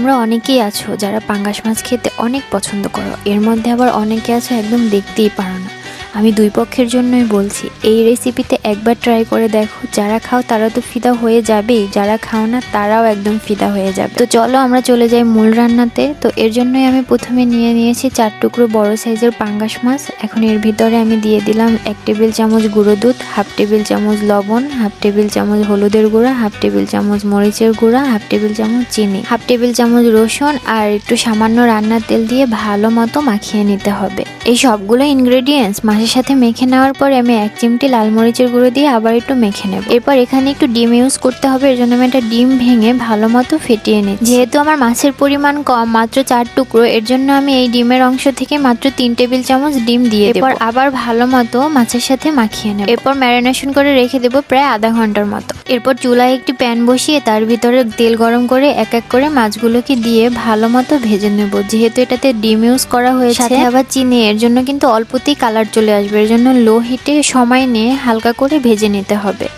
তোমরা অনেকেই আছো যারা পাঙ্গাস মাছ খেতে অনেক পছন্দ করো। এর মধ্যে আবার অনেকে আছো একদম দেখতেই পারো না। আমি দুই পক্ষের জন্যই বলছি, এই রেসিপিতে একবার ট্রাই করে দেখো। যারা খাও তারা তো ফিদা হয়ে যাবেই, যারা খাও না তারাও একদম ফিদা হয়ে যাবে। তো চলো আমরা চলে যাই মূল রান্নাতে। তো এর জন্যই আমি প্রথমে নিয়ে নিয়েছি চার টুকরো বড় সাইজের পাঙ্গাস মাছ। এখন এর ভিতরে আমি দিয়ে দিলাম এক টেবিল চামচ গুঁড়ো দুধ, হাফ টেবিল চামচ লবণ, হাফ টেবিল চামচ হলুদের গুঁড়া, হাফ টেবিল চামচ মরিচের গুঁড়া, হাফ টেবিল চামচ চিনি, হাফ টেবিল চামচ রসুন আর একটু সামান্য রান্নার তেল দিয়ে ভালো মতো মাখিয়ে নিতে হবে। এই সবগুলো ইনগ্রেডিয়েন্টস মাছের সাথে মেখে নেওয়ার পরে আমি এক চিমটি লাল মরিচের গুঁড়ো দিয়ে আবার একটু মেখে নেব। এরপর এখানে একটু ডিম ইউজ করতে হবে এর জন্য আমি একটা ডিম ভেঙে ভালো মতো ফেটিয়ে নিই যেহেতু আমার মাছের পরিমাণ কম মাত্র চার টুকরো এর জন্য আমি এই ডিমের অংশ থেকে মাত্র তিন টেবিল চামচ ডিম দিয়ে এরপর আবার ভালো মতো মাছের সাথে মাখিয়ে নেব। এরপর ম্যারিনেশন করে রেখে দেবো প্রায় আধা ঘণ্টার মতো। এরপর চুলায় একটি প্যান বসিয়ে তার ভিতরে তেল গরম করে এক এক করে মাছগুলোকে দিয়ে ভালো মতো ভেজে নেব। যেহেতু এটাতে ডিম ইউজ করা হয়েছে সাথে আবার চিনি এর জন্য কিন্তু অল্পতেই কালার চলে আসবে। এর জন্য লো হিটে সময় নিয়ে হালকা করে ভেজে নিতে হবে।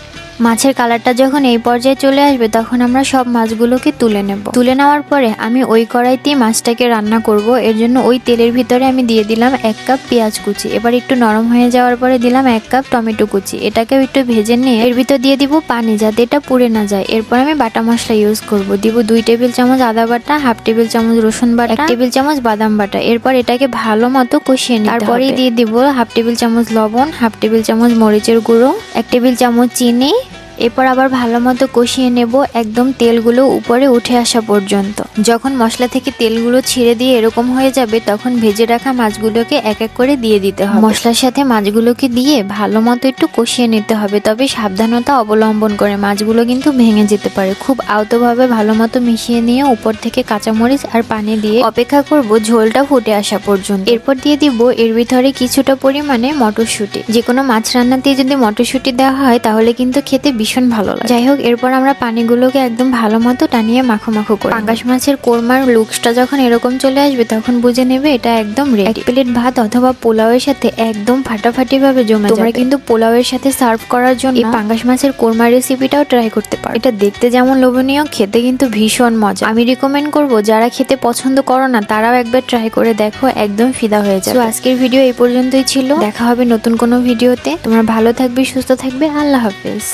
মাছের কালারটা যখন এই পর্যায়ে চলে আসবে তখন আমরা সব মাছগুলোকে তুলে নেব। তুলে নেওয়ার পরে আমি ওই কড়াইতেই মাছটাকে রান্না করব। এর জন্য ওই তেলের ভিতরে আমি দিয়ে দিলাম এক কাপ পেঁয়াজ কুচি। এবার একটু নরম হয়ে যাওয়ার পরে দিলাম এক কাপ টমেটো কুচি। এটাকেও একটু ভেজে নিয়ে এর ভিতর দিয়ে দিব পানি যাতে এটা পুড়ে না যায়। এরপর আমি বাটা মশলা ইউজ করব। দিব দুই টেবিল চামচ আদা বাটা হাফ টেবিল চামচ রসুন বাটা এক টেবিল চামচ বাদাম বাটা। এরপর এটাকে ভালো মতো কষিয়ে নিতে তারপরেই দিয়ে দিব হাফ টেবিল চামচ লবণ হাফ টেবিল চামচ মরিচের গুঁড়ো এক টেবিল চামচ চিনি এরপর আবার ভালো মতো কষিয়ে নেব একদম তেলগুলো উপরে উঠে আসা পর্যন্ত। যখন মশলা থেকে তেলগুলো ছিঁড়ে দিয়ে এরকম হয়ে যাবে, তখন ভেজে রাখা মাছগুলোকে এক এক করে দিয়ে দিতে হবে। মশলার সাথে মাছগুলোকে দিয়ে ভালো মতো একটু কষিয়ে নিতে হবে, তবে সাবধানতা অবলম্বন করে মাছগুলো কিন্তু ভেঙে যেতে পারে। খুব আলতোভাবে ভালো মতো মিশিয়ে নিয়ে উপর থেকে কাঁচামরিচ আর পানি দিয়ে অপেক্ষা করব ঝোলটা ফুটে আসা পর্যন্ত। এরপর দিয়ে দিব এর ভিতরে কিছুটা পরিমাণে মটরশুঁটি। যে কোনো মাছ রান্নাতে যদি মটরশুঁটি দেওয়া হয়, তাহলে কিন্তু খেতে ভীষণ ভালো লাগে। যাই হোক এরপর আমরা পানিগুলোকে একদম ভালো মতো টানিয়ে মাখো মাখো করি পাঙ্গাস মাছের কোরমার লুকসটা যখন এরকম চলে আসবে তখন বুঝে নেবে এটা একদম রেডি এক প্লেট ভাত অথবা পোলাওয়ের সাথে একদম ফাটাফাটি ভাবে জমে তোমরা কিন্তু পোলাওয়ের সাথে সার্ভ করার জন্য এই পাঙ্গাস মাছের কোরমা রেসিপিটাও ট্রাই করতে পারো। এটা দেখতে যেমন লোভনীয় খেতে কিন্তু ভীষণ মজা। আমি রিকমেন্ড করব যারা খেতে পছন্দ করো না তারাও একবার ট্রাই করে দেখো একদম ফিদা হয়ে যাবে। তো আজকের ভিডিও এই পর্যন্তই ছিল। দেখা হবে নতুন কোনো ভিডিওতে তোমরা ভালো থাকবে সুস্থ থাকবে। আল্লাহ হাফেজ।